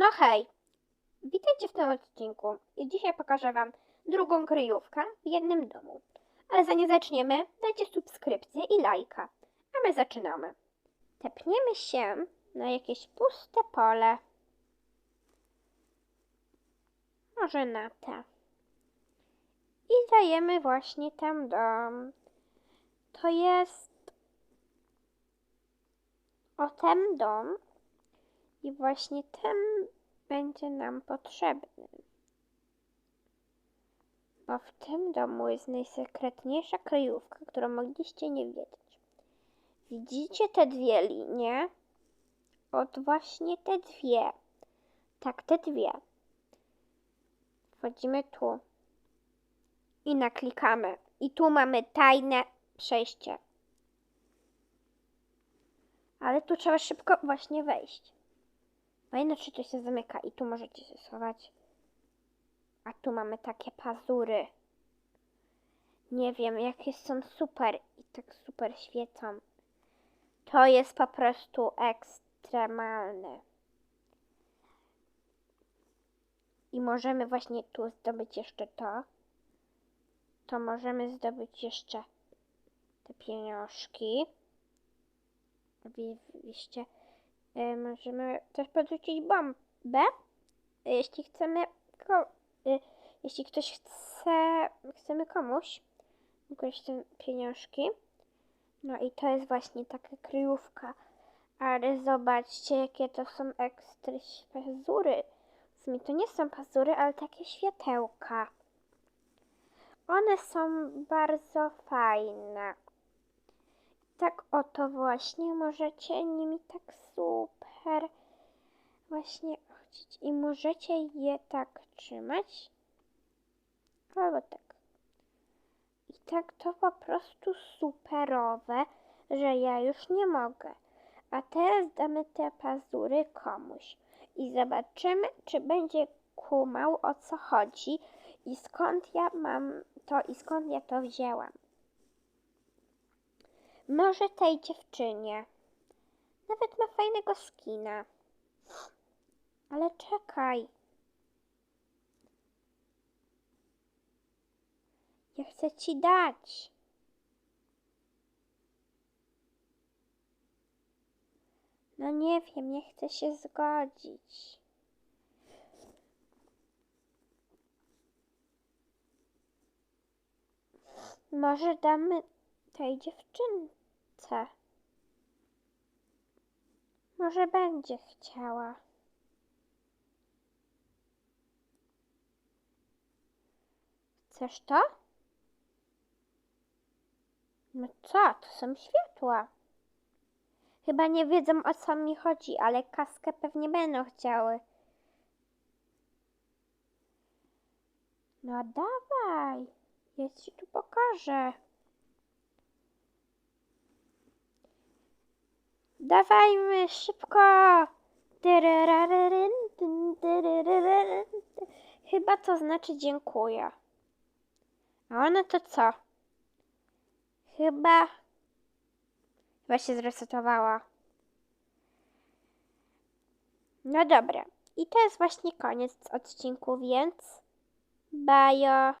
No hej, witajcie w tym odcinku i dzisiaj pokażę Wam drugą kryjówkę w jednym domu. Ale zanim zaczniemy, dajcie subskrypcję i lajka, a my zaczynamy. Tepniemy się na jakieś puste pole. Może na te. I dajemy właśnie tam dom. To jest o ten dom i właśnie ten będzie nam potrzebny. Bo w tym domu jest najsekretniejsza kryjówka, którą mogliście nie wiedzieć. Widzicie te dwie linie? Od właśnie te dwie. Tak, te dwie. Wchodzimy tu. I naklikamy. I tu mamy tajne przejście. Ale tu trzeba szybko właśnie wejść. Bo inaczej to się zamyka i tu możecie się schować. A tu mamy takie pazury. Nie wiem, jakie są super i tak super świecą. To jest po prostu ekstremalne. I możemy właśnie tu zdobyć jeszcze to. To możemy zdobyć jeszcze te pieniążki. Oczywiście y, możemy też podrzucić bombę, y, jeśli chcemy, ko- y, jeśli ktoś chce, chcemy komuś ukraść te pieniążki. No i to jest właśnie taka kryjówka. Ale zobaczcie, jakie to są ekstra pazury. W sumie to nie są pazury, ale takie światełka. One są bardzo fajne. Tak oto właśnie możecie nimi tak super właśnie chodzić i możecie je tak trzymać albo tak. I tak to po prostu superowe, że ja już nie mogę. A teraz damy te pazury komuś i zobaczymy, czy będzie kumał o co chodzi i skąd ja mam to i skąd ja to wzięłam. Może tej dziewczynie. Nawet ma fajnego skina. Ale czekaj. Ja chcę ci dać. No nie wiem, nie chcę się zgodzić. Może damy tej dziewczynce. Może będzie chciała. Chcesz to? No co, to są światła. Chyba nie wiedzą o co mi chodzi, ale kaskę pewnie będą chciały. No dawaj, ja ci tu pokażę. Dawajmy szybko! Chyba to znaczy dziękuję. A ona to co? Chyba. Chyba się zresetowała. No dobra. I to jest właśnie koniec odcinku, więc. Bajo.